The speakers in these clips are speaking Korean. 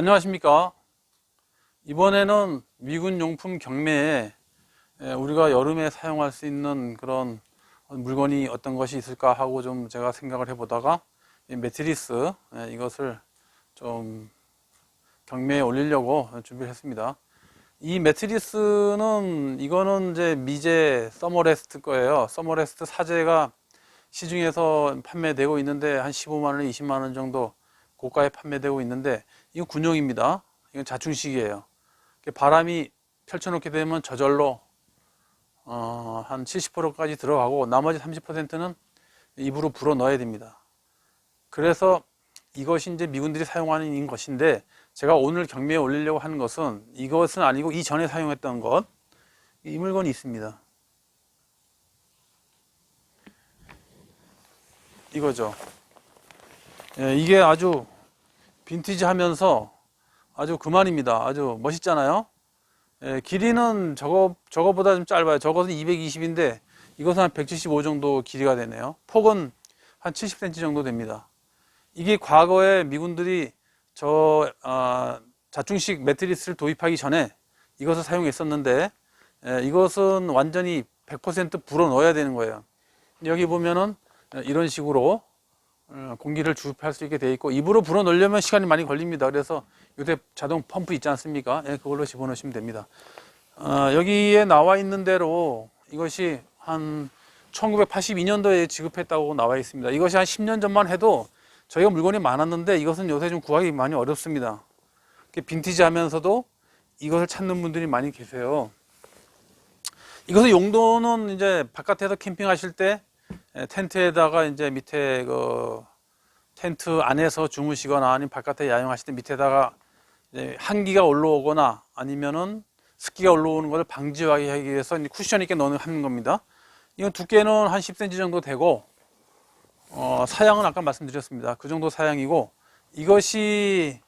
안녕하십니까. 이번에는 미군 용품 경매에 에, 우리가 여름에 사용할 수 있는 그런 물건이 어떤 것이 있을까 하고 좀 제가 생각을 해보다가 이 매트리스 에, 이것을 좀 경매에 올리려고 준비를 했습니다. 이 매트리스는 이거는 이제 미제 서머레스트 거예요. 서머레스트 사제가 시중에서 판매되고 있는데 한 15만 원, 20만 원 정도 고가에 판매되고 있는데 이건 군용입니다. 이건 자충식이에요. 바람이 펼쳐놓게 되면 저절로 어, 한 70%까지 들어가고 나머지 30%는 입으로 불어 넣어야 됩니다. 그래서 이것이 이제 미군들이 사용하는 것인데 제가 오늘 경매에 올리려고 하는 것은 이것은 아니고 이전에 사용했던 것, 이 물건이 있습니다. 이거죠. 예, 이게 아주 빈티지 하면서 아주 그만입니다. 아주 멋있잖아요. 예, 길이는 저거, 저거보다 좀 짧아요. 저것은 220인데 이것은 한 175 정도 길이가 되네요. 폭은 한 70cm 정도 됩니다. 이게 과거에 미군들이 저 아, 자충식 매트리스를 도입하기 전에 이것을 사용했었는데 예, 이것은 완전히 100% 불어 넣어야 되는 거예요. 여기 보면은 이런 식으로 어, 공기를 주입할 수 있게 돼 있고 입으로 불어 넣으려면 시간이 많이 걸립니다. 그래서 요새 자동 펌프 있지 않습니까? 예, 그걸로 집어넣으시면 됩니다. 어, 여기에 나와 있는 대로 이것이 한 1982년도에 지급했다고 나와 있습니다. 이것이 한 10년 전만 해도 저희가 물건이 많았는데 이것은 요새 좀 구하기 많이 어렵습니다. 빈티지 하면서도 이것을 찾는 분들이 많이 계세요. 이것의 용도는 이제 바깥에서 캠핑하실 때 에, 텐트에다가 이제 밑에 그 텐트 안에서 주무시거나 아니면 바깥에 야영하실 때 밑에다가 한기가 올라오거나 아니면은 습기가 올라오는 것을 방지하기 위해서 쿠션 있게 넣는 하는 겁니다. 이건 두께는 한 10cm 정도 되고 어, 사양은 아까 말씀드렸습니다. 그 정도 사양이고 이것이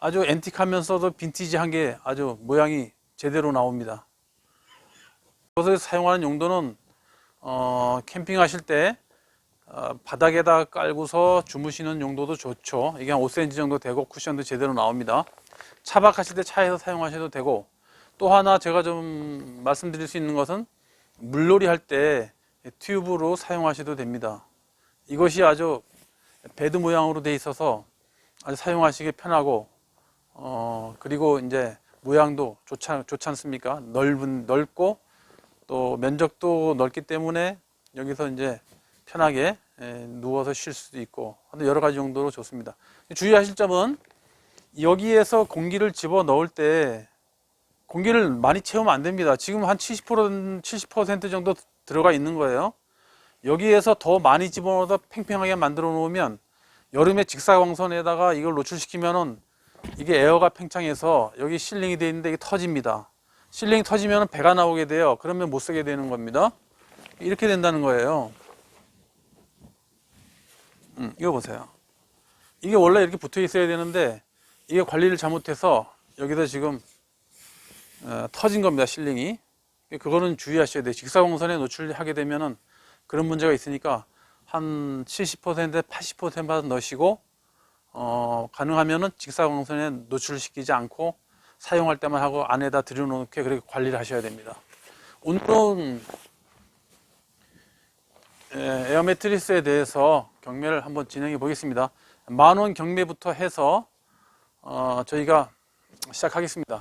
아주 앤틱하면서도 빈티지한 게 아주 모양이 제대로 나옵니다. 이것을 사용하는 용도는 어, 캠핑하실 때 어, 바닥에다 깔고서 주무시는 용도도 좋죠. 이게 한 5cm 정도 되고 쿠션도 제대로 나옵니다. 차박하실 때 차에서 사용하셔도 되고 또 하나 제가 좀 말씀드릴 수 있는 것은 물놀이 할 때 튜브로 사용하셔도 됩니다. 이것이 아주 베드 모양으로 돼 있어서 아주 사용하시기 편하고 어 그리고 이제 모양도 좋지, 좋지 않습니까? 넓은 넓고 또 면적도 넓기 때문에 여기서 이제 편하게 에, 누워서 쉴 수도 있고 여러 가지 용도로 좋습니다. 주의하실 점은 여기에서 공기를 집어 넣을 때 공기를 많이 채우면 안 됩니다. 지금 한 70% 70% 정도 들어가 있는 거예요. 여기에서 더 많이 집어넣어서 팽팽하게 만들어 놓으면 여름에 직사광선에다가 이걸 노출시키면은 이게 에어가 팽창해서 여기 실링이 되어 있는데 이게 터집니다. 실링이 터지면 배가 나오게 돼요. 그러면 못 쓰게 되는 겁니다. 이렇게 된다는 거예요. 음, 이거 보세요. 이게 원래 이렇게 붙어 있어야 되는데 이게 관리를 잘못해서 여기서 지금 어, 터진 겁니다. 실링이. 그거는 주의하셔야 돼요. 직사광선에 노출하게 되면은 그런 문제가 있으니까 한 70% 80%만 넣으시고 어, 가능하면은 직사광선에 노출시키지 않고 사용할 때만 하고 안에다 들여놓게 그렇게 관리를 하셔야 됩니다. 오늘은 에, 에어 매트리스에 대해서 경매를 한번 진행해 보겠습니다. 만원 경매부터 해서 어, 저희가 시작하겠습니다.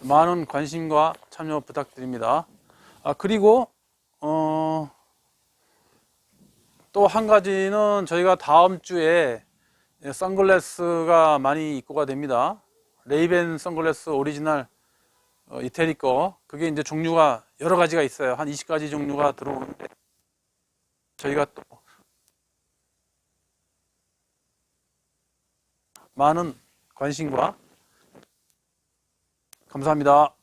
많은 관심과 참여 부탁드립니다. 아, 그리고 어, 또 한 가지는 저희가 다음 주에 선글라스가 많이 입고가 됩니다. 레이벤 선글라스 오리지널 어, 이태리 거 그게 이제 종류가 여러 가지가 있어요. 한 20가지 종류가 들어오는데 저희가 또 많은 관심과 감사합니다.